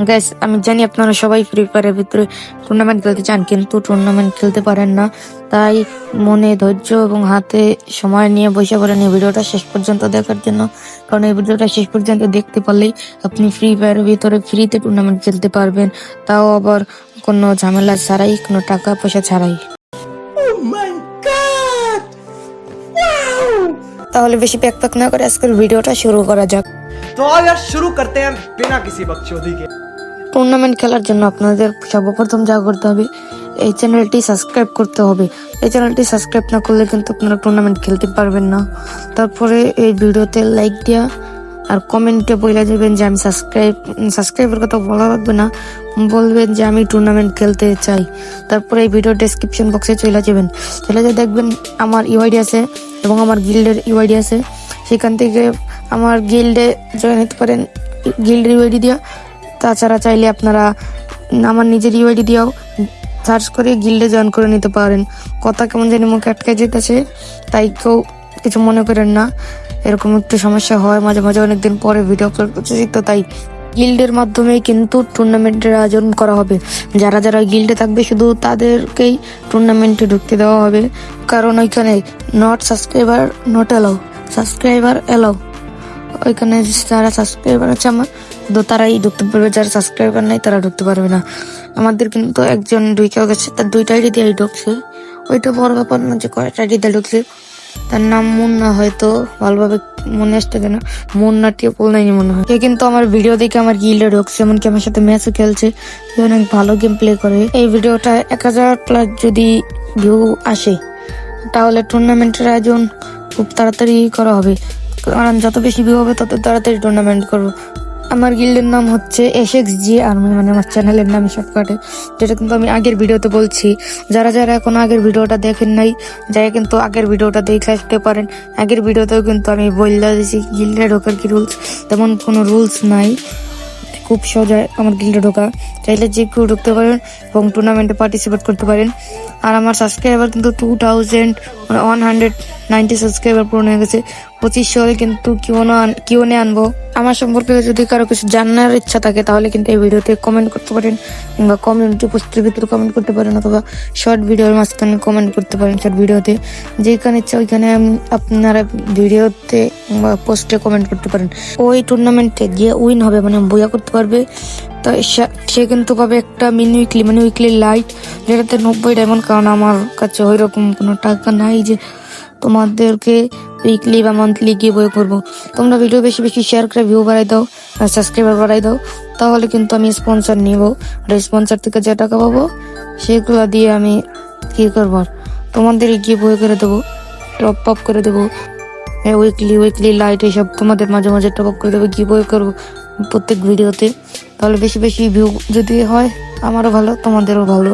Gas আমি জানি আপনারা সবাই ফ্রি ফায়ারের ভিতরে টুর্নামেন্ট খেলতে চান কিন্তু টুর্নামেন্ট খেলতে পারেন না তাই মনে ধৈর্য এবং হাতে সময় নিয়ে বসে পড়েন এই ভিডিওটা শেষ পর্যন্ত দেখার জন্য কারণ এই ভিডিওটা শেষ পর্যন্ত দেখতে পারলেই আপনি ফ্রি ফায়ারের ভিতরে ফ্রিতে টুর্নামেন্ট খেলতে পারবেন তাও আবার কোনো ঝামেলা ছাড়াই কোনো টাকা পয়সা ছাড়াই তাহলে বেশি প্যাক প্যাক না করে আজকের ভিডিওটা শুরু করা যাক तो आओ यार शुरू करते हैं बिना किसी बकचोदी के টুর্নামেন্ট খেলার জন্য আপনাদের সর্বপ্রথম যা করতে হবে, এই চ্যানেলটি সাবস্ক্রাইব করতে হবে। এই চ্যানেলটি সাবস্ক্রাইব না করলে কিন্তু আপনারা টুর্নামেন্ট খেলতে পারবেন না। তারপরে এই ভিডিওতে লাইক দেওয়া আর কমেন্টে বলে দেবেন যে আমি সাবস্ক্রাইব সাবস্ক্রাইবের কথা বলা লাগবে না। বলবেন যে আমি টুর্নামেন্ট খেলতে চাই। তারপরে এই ভিডিও ডেসক্রিপশন বক্সে চলে যাবেন। চলে যে দেখবেন আমার ইউআইডি আছে এবং আমার গিল্ডের ইউআইডি আছে। সেখান থেকে আমার গিল্ডে জয়েন হতে পারেন। গিল্ডের ইউআইডি দেওয়া তাছাড়া চাইলে আপনারা আমার নিজের ইউআইডি দিয়েও সার্চ করে গিল্ডে জয়েন করে নিতে পারেন। কথা কেমন জানি মুখে আটকে যেতেছে, তাই কেউ কিছু মনে করেন না। এরকম একটু সমস্যা হয়, মাঝে মাঝে অনেকদিন পরে ভিডিও আপলোড করতেছি, তো তাই গিল্ডের মাধ্যমে কিন্তু টুর্নামেন্টের আয়োজন করা হবে। যারা যারা গিল্ডে থাকবে, শুধু তাদেরকেই টুর্নামেন্টে ঢুকতে দেওয়া হবে। কারণ ওইখানে not subscriber not allow subscriber allow ওইখানে যারা সাবস্ক্রাইবার আছে, আমার শুধু তারাই ঢুকতে পারবে, যারা সাবস্ক্রাইবার নাই তারা ঢুকতে পারবে না। আমাদের কিন্তু একজন ঢুকেও গেছে, তার দুইটা আইডি দিয়েই ঢুকছে। ওইটা বড় ব্যাপার না যে কয়টা আইডি দিয়ে ঢুকছে। তার নাম মুন্না হয়তো, ভালোভাবে মনে আসতে না। মুন্না টিপল নাই মনে হয়। কিন্তু আমার ভিডিও দেখে আমার গিল্ডে ঢুকছে, এমনকি আমার সাথে ম্যাচও খেলছে। অনেক ভালো গেম প্লে করে। এই ভিডিওটা এক হাজার প্লাস যদি ভিউ আসে, তাহলে টুর্নামেন্টের আয়োজন খুব তাড়াতাড়ি করা হবে। কারণ যত বেশি ভিউ হবে, তত তাড়াতাড়ি টুর্নামেন্ট করব। আমার গিল্ডের নাম হচ্ছে এস এক্স জি আর্মি মানে আমার চ্যানেলের নাম শর্টকাটে যেটা কিন্তু আমি আগের ভিডিওতে বলছি। যারা যারা এখন আগের ভিডিওটা দেখেন নাই, যারা কিন্তু আগের ভিডিওটা দেখে আসতে পারেন। আগের ভিডিওতেও কিন্তু আমি বললে দিয়েছি গিল্ডে ঢোকার কি রুলস তেমন কোনো রুলস নাই। খুব সহজে আমার গিল্ডে ঢোকা। চাইলে যে কেউ ঢুকতে পারেন এবং টুর্নামেন্টে পার্টিসিপেট করতে পারেন। আর আমার সাবস্ক্রাইবার কিন্তু two thousand one hundred ninety subscriber পূরণ হয়ে গেছে। পঁচিশশো হলে কিন্তু কিউনো কিউনে আনব। আমার সম্পর্কে যদি কারও কিছু জানার ইচ্ছা থাকে, তাহলে কিন্তু এই ভিডিওতে কমেন্ট করতে পারেন কিংবা কমিউনিটি পোস্টের ভিতরে কমেন্ট করতে পারেন অথবা শর্ট ভিডিওর মাঝখানে কমেন্ট করতে পারেন শর্ট ভিডিওতে। যেখানে ইচ্ছা ওইখানে আপনারা ভিডিওতে কিংবা পোস্টে কমেন্ট করতে পারেন। ওই টুর্নামেন্টে যে উইন হবে মানে বইয়া করতে পারবে। তো সে- সে কিন্তু পাবে একটা মিনি উইকলি মানে উইকলি লাইট যেটাতে নব্বই ডায়মন্ড কারণ আমার কাছে ওই রকম কোনো টাকা নাই যে তোমাদেরকে উইকলি বা মান্থলি গিয়ে বই করব। তোমরা ভিডিও বেশি বেশি শেয়ার করে ভিউ বাড়াই দাও আর সাবস্ক্রাইবার বাড়াই দাও। তাহলে কিন্তু আমি স্পন্সর নিব। আর স্পন্সর থেকে যে টাকা পাবো, সেগুলো দিয়ে আমি কি করব? তোমাদের গিয়ে বই করে দেবো টপ আপ করে দেবো। হ্যাঁ উইকলি উইকলি লাইট এসব তোমাদের মাঝে মাঝে টপ আপ করে দেবো গিভ বই করব প্রত্যেক ভিডিওতে তাহলে বেশি বেশি ভিউ যদি হয়, আমারও ভালো, তোমাদেরও ভালো।